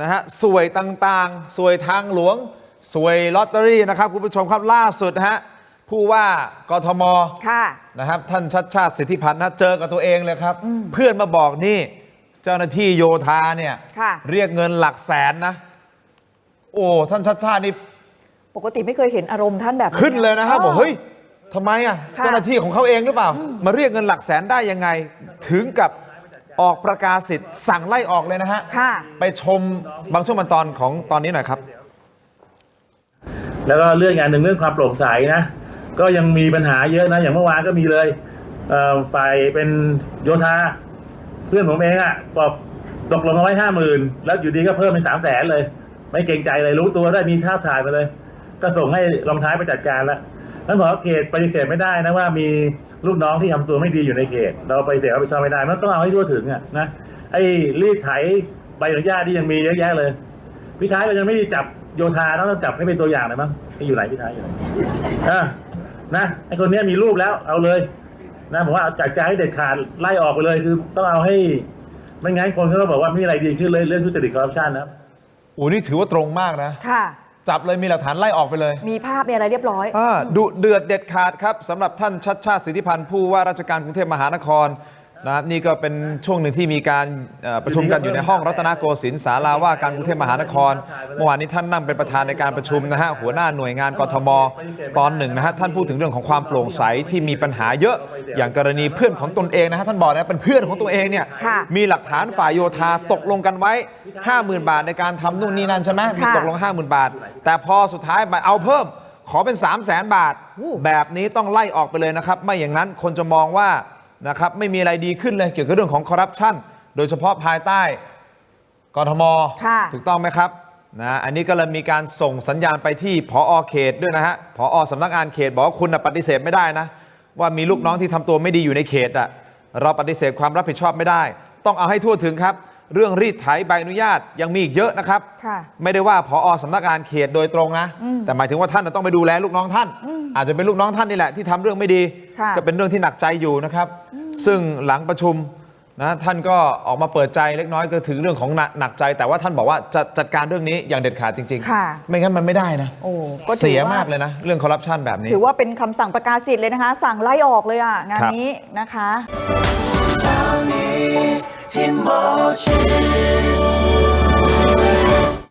นะฮะสวยต่างๆ สวยทางหลวง สวยลอตเตอรี่นะครับคุณผู้ชมครับล่าสุดนะฮะผู้ว่ากทมค่ะนะครับท่านชัดชาติสิทธิพันธ์นะเจอกับตัวเองเลยครับ เพื่อนมาบอกนี่ เจ้าหน้าที่โยธาเนี่ยค่ะ เรียกเงินหลักแสนนะ โอ้ท่านชัดชาตินี่ปกติไม่เคยเห็นอารมณ์ท่านแบบขึ้นเลยนะครับบอกเฮ้ย ทำไมอะค่ะ เจ้าหน้าที่ของเขาเองหรือเปล่า มาเรียกเงินหลักแสนได้ยังไง ถึงกับออกประกาศสิทธิ์สั่งไล่ออกเลยนะฮะ ค่ะ ไปชมบางช่วงบางตอนของตอนนี้หน่อยครับ แล้วก็เรื่องงานหนึ่งเรื่องความโปร่งใสนะ ก็ยังมีปัญหาเยอะนะ อย่างเมื่อวานก็มีเลยเอ่อฝ่ายเป็นโยธา เพื่อนผมเองอะ่ะบอกตกลงเอาไว้ห้าหมื่นแล้วอยู่ดีก็เพิ่มเป็นสามแสนเลย ไม่เกรงใจเลยรู้ตัวได้มีภาพถ่ายมาเลย ก็ส่งให้รองท้ายไปจัดการแล้ว นั้นพอเขตปฏิเสธไม่ได้นะว่ามีลูกน้องที่ทำตัวไม่ดีอยู่ในเขต เราปฏิเสธรับผิดชอบไม่ได้ มันต้องเอาให้ทั่วถึงอะนะไอ้รีดไถใบอนุญาตที่ยังมีเยอะแยะเลยพี่ท้ายเรายังไม่ได้จับโยธาต้องจับให้เป็นตัวอย่างหน่อยมั้งให้อยู่ไหนพี่ท้ายอยู่ไหนอะนะไอคนเนี้ยมีรูปแล้วเอาเลยนะผมว่าเอาจัดการให้เด็ดขาดไล่ออกไปเลยคือต้องเอาให้ไม่งั้นคนเขาก็บอกว่าไม่มีอะไรดีขึ้นเลยเรื่องทุจริตคอร์รัปชันนะครับโอ้นี่ถือว่าตรงมากนะ ค่ะ จับเลยมีหลักฐานไล่ออกไปเลย มีภาพมีอะไรเรียบร้อยอ่าดุเดือดเด็ดขาดครับสำหรับท่านชัดชาติสิทธิพันธ์ผู้ว่าราชการกรุงเทพมหานคร นะครับนี่ก็เป็นช่วงหนึ่งที่มีการเอ่อประชุมกันอยู่ในห้องรัตนโกสินทร์ศาลาว่าการกรุงเทพมหานครเมื่อวานนี้ท่านนั่งเป็นประธานในการประชุมนะฮะหัวหน้าหน่วยงานกทมตอนหนึ่งนะฮะท่านพูดถึงเรื่องของความโปร่งใสที่มีปัญหาเยอะ อย่างกรณีเพื่อนของตนเองนะฮะท่านบอกนะเป็นเพื่อนของตัวเองเนี่ยค่ะมีหลักฐานฝ่ายโยธาตกลงกันไว้ 50,000 บาทในการทำนู่นนี่นั่นใช่ไหมมีค่ะตกลง 50,000 บาท แต่พอสุดท้ายมาเอาเพิ่มขอเป็น 3 0 0แสนบาทอู้แบบนี้ต้องไล่ออกไปเลยนะครับ ไม่อย่างนั้นคนจะมองว่า นะครับไม่มีอะไรดีขึ้นเลยเกี่ยวกับเรื่องของคอร์รัปชันโดยเฉพาะภายใต้กทมค่ะถูกต้องไหมครับนะอันนี้ก็เลยมีการส่งสัญญาณไปที่ผอเขตด้วยนะฮะผอสำนักงานเขตบอกว่าคุณน่ะปฏิเสธไม่ได้นะว่ามีลูกน้องที่ทำตัวไม่ดีอยู่ในเขตอะเราปฏิเสธความรับผิดชอบไม่ได้ ต้องเอาให้ทั่วถึงครับ เรื่องรีดไถใบอนุญาตยังมีอีกเยอะนะครับ ค่ะ ไม่ได้ว่าพอสำนักงานเขตโดยตรงนะแต่หมายถึงว่าท่านน่ะต้องไปดูแลลูกน้องท่านอาจจะเป็นลูกน้องท่านนี่แหละที่ทำเรื่องไม่ดี ค่ะ ก็เป็นเรื่องที่หนักใจอยู่นะครับ ซึ่งหลังประชุมนะท่านก็ออกมาเปิดใจเล็กน้อยก็ถึงเรื่องของหนักหนักใจ แต่ว่าท่านบอกว่าจะจัดการเรื่องนี้อย่างเด็ดขาดจริง ค่ะไม่งั้นมันไม่ได้นะโอ้ก็ถือเสียว่มากเลยนะ เรื่องคอร์รัปชันแบบนี้ ถือว่าเป็นคำสั่งประกาศสิทธิ์เลยนะคะ สั่งไล่ออกเลยอะ งานครับ นี้นะคะ เ